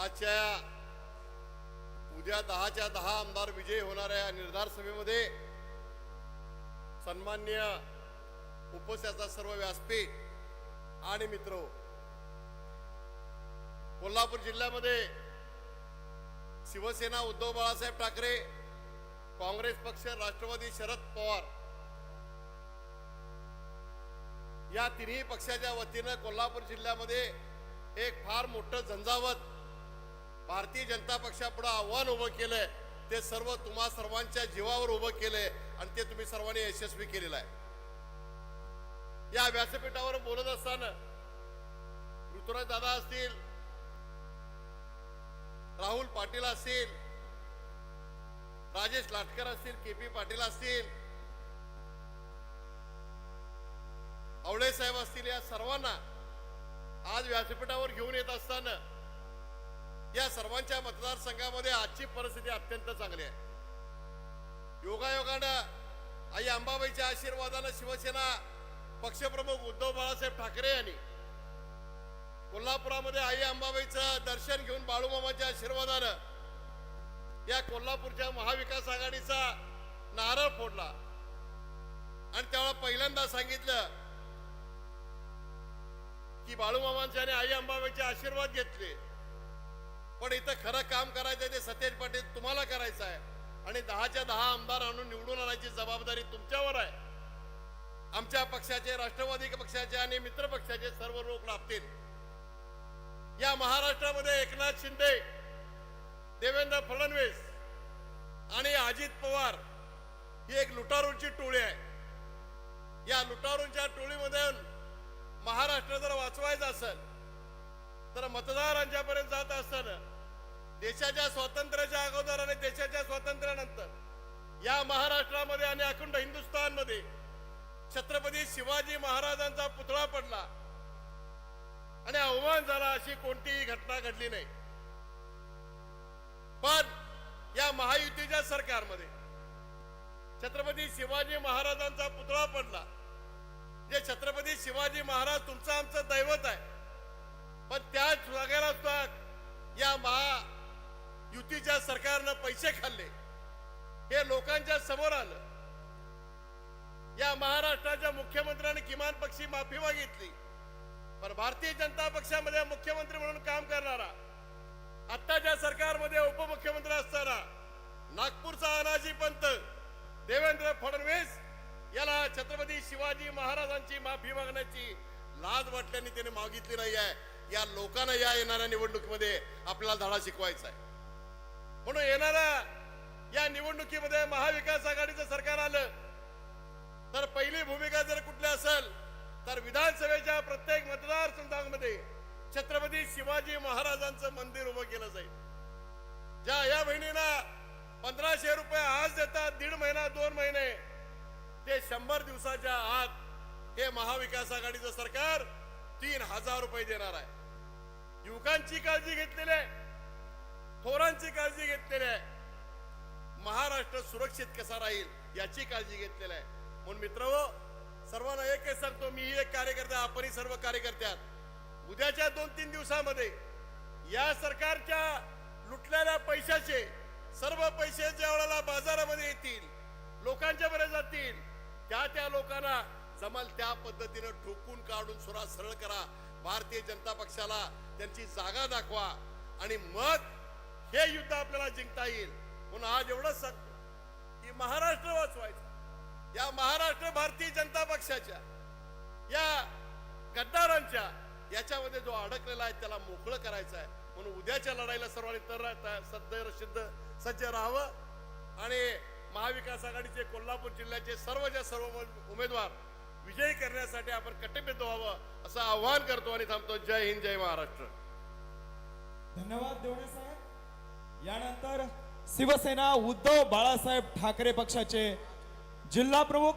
आजच्या उद्या दहाच्या दहा आमदार विजयी होणाऱ्या या निर्धार सभेमध्ये. सन्मान्य उपस्याचा सर्व व्यासपीठ आणि मित्र. कोल्हापूर जिल्ह्यामध्ये शिवसेना उद्धव बाळासाहेब ठाकरे काँग्रेस पक्ष राष्ट्रवादी शरद पवार या तिन्ही पक्षाच्या वतीनं कोल्हापूर जिल्ह्यामध्ये एक फार मोठं झंझावत भारतीय जनता पक्षापुढं आव्हान उभं केलंय. ते सर्व तुम्हा सर्वांच्या जीवावर उभं केलंय आणि ते तुम्ही सर्वांनी यशस्वी केलेलं आहे. या व्यासपीठावर बोलत असताना ऋतुराज दादा असतील राहुल पाटील असतील राजेश लाटकर असतील के पी पाटील असतील आवळे साहेब असतील या सर्वांना आज व्यासपीठावर घेऊन येत असताना या सर्वांच्या मतदारसंघामध्ये आजची परिस्थिती अत्यंत चांगली आहे. योगायोगानं आई अंबाबाईच्या आशीर्वादानं शिवसेना पक्षप्रमुख उद्धव बाळासाहेब ठाकरे यांनी कोल्हापुरामध्ये आई अंबाबाईचं दर्शन घेऊन बाळूमामाच्या आशीर्वादानं या कोल्हापूरच्या महाविकास आघाडीचा नारळ फोडला. आणि त्यावेळा पहिल्यांदा सांगितलं की बाळूमामांचे आणि आई अंबाबाईचे आशीर्वाद घेतले. पण इथं खरं काम करायचं ते सतेज पाटील तुम्हाला करायचं आहे. आणि दहाच्या दहा आमदार आणून निवडून आणायची जबाबदारी तुमच्यावर आहे. आमच्या पक्षाचे राष्ट्रवादी पक्षाचे आणि मित्र पक्षाचे सर्व लोक लाभतील या महाराष्ट्रामध्ये एकनाथ शिंदे देवेंद्र फडणवीस आणि अजित पवार ही एक लुटारूंची टोळी आहे. या लुटारूंच्या टोळीमधून महाराष्ट्र जर वाचवायचं असेल तर मतदारांच्यापर्यंत जात असताना देशाच्या स्वातंत्र्याच्या अगोदर आणि देशाच्या स्वातंत्र्यानंतर. या महाराष्ट्रामध्ये आणि अखंड हिंदुस्थानमध्ये छत्रपती शिवाजी महाराजांचा पुतळा पडला. आणि अवमान झाला अशी कोणतीही घटना घडली नाही. पण या महायुतीच्या सरकारमध्ये छत्रपती शिवाजी महाराजांचा पुतळा पडला. जे छत्रपती शिवाजी महाराज तुमचं आमचं दैवत आहे. या सरकारनं पैसे खाल्ले. हे लोकांच्या समोर आलं. या महाराष्ट्राच्या मुख्यमंत्र्यांनी किमान पक्षी माफी मागितली. पण भारतीय जनता पक्षामध्ये मुख्यमंत्री म्हणून काम करणारा आत्ताच्या सरकारमध्ये उपमुख्यमंत्री असताना नागपूरचा अनाजी पंत देवेंद्र फडणवीस याला छत्रपती शिवाजी महाराजांची माफी मागण्याची लाज वाटल्याने त्याने मागितली नाही आहे या लोकांना या येणाऱ्या निवडणुकीमध्ये आपल्याला धडा शिकवायचा आहे. म्हणून येणाऱ्या या निवडणुकीमध्ये महाविकास आघाडीचं सरकार आलं तर पहिली भूमिका जर कुठली असेल तर विधानसभेच्या प्रत्येक मतदारसंघामध्ये छत्रपती शिवाजी महाराजांचं मंदिर उभं केलं जाईल. ज्या या बहिणीला पंधराशे रुपये आज देतात दीड महिना दोन महिने ते शंभर दिवसाच्या आत हे महाविकास आघाडीचं सरकार तीन हजार रुपये देणार आहे. युवकांची काळजी घेतलेली आहे. थोरांची काळजी घेतलेली आहे. महाराष्ट्र सुरक्षित कसा राहील याची काळजी घेतलेली आहे. म्हणून मित्र सर्वांना एकच सांगतो मी एक कार्यकर्ता आपणही सर्व कार्यकर्त्यात उद्याच्या दोन तीन दिवसामध्ये या सरकारच्या लुटलेल्या पैशाचे सर्व पैसे ज्या वेळेला बाजारामध्ये येतील लोकांच्या बरे जातील त्या त्या लोकांना जमल त्या पद्धतीनं ठोकून काढून सुरा सरळ करा. भारतीय जनता पक्षाला त्यांची जागा दाखवा. आणि मग हे युद्ध आपल्याला जिंकता येईल. म्हणून आज एवढंच सांगतो की महाराष्ट्र वाचवायचं. या महाराष्ट्र भारतीय जनता पक्षाच्या या गद्दारांच्या याच्यामध्ये जो अडकलेला आहे त्याला मोकळं करायचं आहे. म्हणून उद्याच्या लढाईला सर्वांनी तर सद्य सिद्ध सज्ज राहावं. आणि महाविकास आघाडीचे कोल्हापूर जिल्ह्याचे सर्वच्या सर्व उमेदवार विजयी करण्यासाठी आपण कटिबद्ध व्हावं असं आव्हान करतो आणि थांबतो. जय हिंद जय महाराष्ट्र. धन्यवाद देवणे साहेब. यानंतर शिवसेना उद्धव बाळासाहेब ठाकरे पक्षाचे जिल्हा प्रमुख